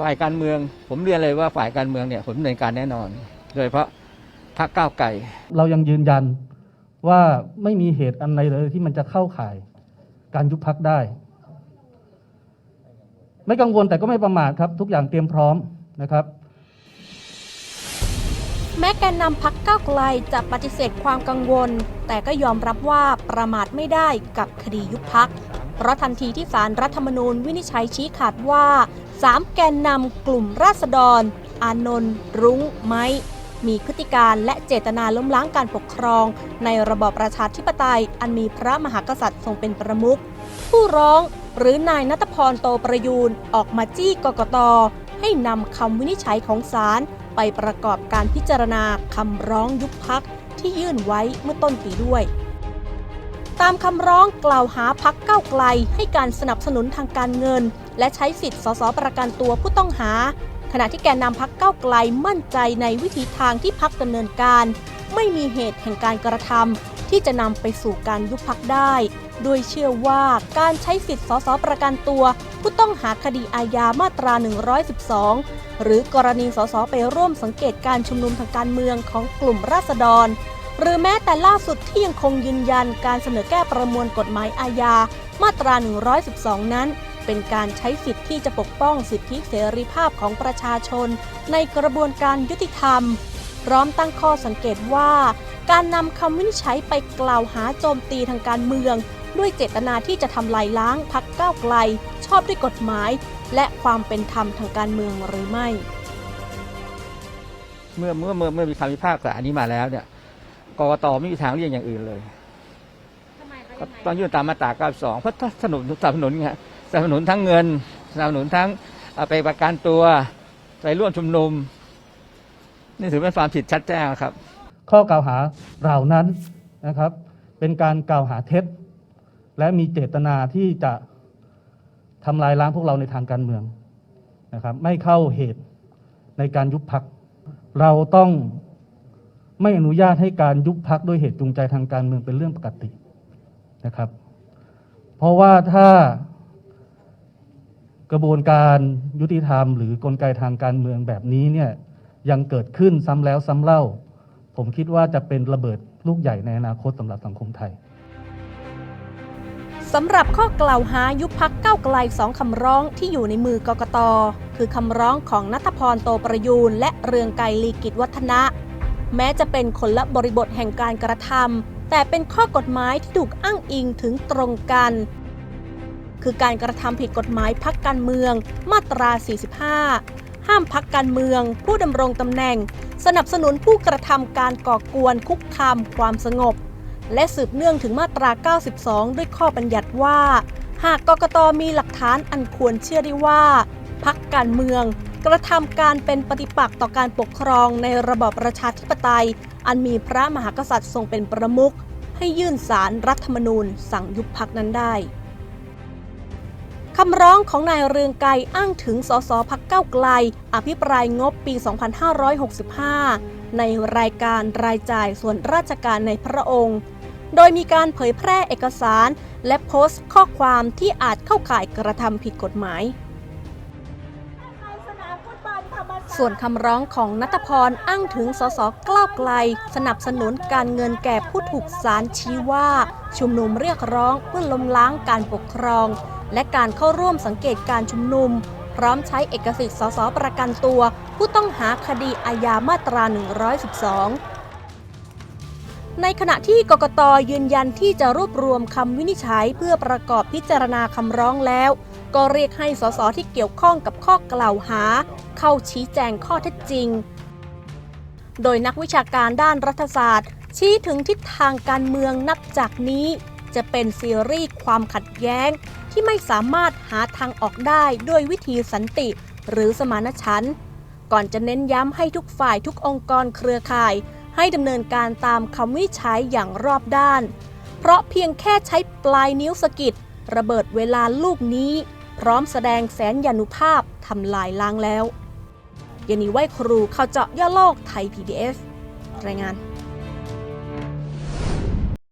ฝ่ายการเมือง ผมเรียนเลยว่าฝ่ายการเมืองเนี่ยผมดำเนินการแน่นอน โดยเฉพาะพรรคก้าวไกลเรายังยืนยันว่าไม่มีเหตุอันใดเลยที่มันจะเข้าข่ายการยุบพักได้ ไม่กังวลแต่ก็ไม่ประมาทครับ ทุกอย่างเตรียมพร้อมนะครับแม้แกนนำพักก้าวไกลจะปฏิเสธความกังวล แต่ก็ยอมรับว่าประมาทไม่ได้กับคดียุบพัก เพราะทันทีที่สารรัฐธรรมนูญวินิจฉัยชี้ขาดว่าสามแกนนำกลุ่มราษฎร อานนท์รุ้ง ไม้มีพฤติการและเจตนาล้มล้างการปกครอง ในระบอบประชาธิปไตย อันมีพระมหากษัตริย์ทรงเป็นประมุข ผู้ร้องหรือนายนัทพรโตประยูนออกมาจี้กกต ให้นำคำวินิจฉัยของศาลไปประกอบการพิจารณาคำร้องยุบพักที่ยื่นไว้เมื่อต้นปีด้วย ตามคำร้องกล่าวหาพักเก้าไกล ให้การสนับสนุนทางการเงิน และใช้สิทธิ์สสประกันตัวผู้ต้องหา ขณะที่แกนนำพักเก้าไกลมั่นใจในวิธีทางที่พักดำเนินการ ไม่มีเหตุแห่งการกระทำที่จะนำไปสู่การยุบพักได้โดยเชื่อว่าการใช้สิทธิ์สสประกันตัว ผู้ต้องหาคดีอาญามาตรา 112 หรือกรณีสสไปร่วมสังเกตการชุมนุมทางการเมืองของกลุ่มราษฎร หรือแม้แต่ล่าสุดที่ยังคงยืนยันการเสนอแก้ประมวลกฎหมายอาญา มาตรา 112 นั้น เป็นการใช้สิทธิ์ที่จะปกป้องสิทธิเสรีภาพของประชาชน ในกระบวนการยุติธรรม พร้อมตั้งข้อสังเกตว่า การนำคำวินิจฉัยไปกล่าวหาโจมตีทางการเมือง ด้วยเจตนาที่จะทำลายล้างพักก้าวไกล ชอบด้วยกฎหมาย และความเป็นธรรมทางการเมืองหรือไม่ เมื่อเมื่อเมื่อเมื่อมีคำพิพากษานี้มาแล้วเนี่ย กกตไม่มีทางเลี่ยงอย่างอื่นเลยก็ต้องยื่นตามมาตรา92เพราะถ้าสนับสนุนสนับสนุนไงสนับสนุนทั้งเงินสนับสนุนทั้งเอาไปประกันตัวไปร่วมชุมนุม นี่ถือเป็นความผิดชัดแจ้งครับ ข้อกล่าวหาเหล่านั้นนะครับ เป็นการกล่าวหาเท็จ และมีเจตนาที่จะทำลายล้างพวกเราในทางการเมืองนะครับ ไม่เข้าเหตุในการยุบพัก เราต้อง ไม่อนุญาตให้การยุบพักด้วยเหตุจูงใจทางการเมืองเป็นเรื่องปกตินะครับ เพราะว่าถ้ากระบวนการยุติธรรม หรือกลไกทางการเมืองแบบนี้เนี่ยยังเกิดขึ้นซ้ำแล้วซ้ำเล่า ผมคิดว่าจะเป็นระเบิดลูกใหญ่ในอนาคตสำหรับสังคมไทยสำหรับข้อกล่าวหายุบพักเก้าไกลสองคำร้องที่อยู่ในมือกกต คือคำร้องของนัทพรโตประยูนและเรืองไกรลีกิจวัฒนะ แม้จะเป็นคนละบริบทแห่งการกระทำแต่เป็นข้อกฎหมายที่ถูกอ้างอิงถึงตรงกัน คือการกระทำผิดกฎหมายพักการเมือง มาตรา 45 ห้ามพักการเมือง ผู้ดำรงตำแหน่ง สนับสนุนผู้กระทำการก่อกวนคุกคามความสงบ และสืบเนื่องถึงมาตรา 92 ด้วยข้อบัญญัติว่า หากกกตมีหลักฐานอันควรเชื่อได้ว่าพักการเมือง กระทำการเป็นปฏิปักษ์ต่อการปกครองในระบอบประชาธิปไตย อันมีพระมหากษัตริย์ทรงเป็นประมุขให้ยื่นสารรัฐธรรมนูญสั่งยุบพักนั้นได้คำร้องของนายเรืองไกรอ้างถึงสสพักเก้าไกล อภิปรายงบปี 2565 ในรายการรายจ่ายส่วนราชการในพระองค์ โดยมีการเผยแพร่เอกสาร และโพสต์ข้อความที่อาจเข้าข่ายกระทำผิดกฎหมาย ส่วนคำร้องของนัทพรอ้างถึงสสกล้าวไกล สนับสนุนการเงินแก่ผู้ถูกศาลชี้ว่า ชุมนุมเรียกร้องเพื่อล้มล้างการปกครอง และการเข้าร่วมสังเกตการชุมนุม พร้อมใช้เอกสิทธิ์สสประกันตัว ผู้ต้องหาคดีอาญามาตรา 112ในขณะที่กกตยืนยันที่จะรวบรวมคำวินิจฉัยเพื่อประกอบพิจารณาคำร้องแล้ว ก็เรียกให้สสที่เกี่ยวข้องกับข้อกล่าวหา เข้าชี้แจงข้อเท็จจริง โดยนักวิชาการด้านรัฐศาสตร์ ชี้ถึงทิศทางการเมืองนับจากนี้ จะเป็นซีรีส์ความขัดแย้ง ที่ไม่สามารถหาทางออกได้ด้วยวิธีสันติ หรือสมานฉันท์ก่อนจะเน้นย้ำให้ทุกฝ่ายทุกองค์กรเครือข่าย ให้ดำเนินการตามคำวิจัยอย่างรอบด้าน เพราะเพียงแค่ใช้ปลายนิ้วสะกิดระเบิดเวลาลูกนี้ พร้อมแสดงแสนยานุภาพทำลายล้างแล้วยานีไหวครูข่าวเจาะย่อโลกไทย PBS รายงาน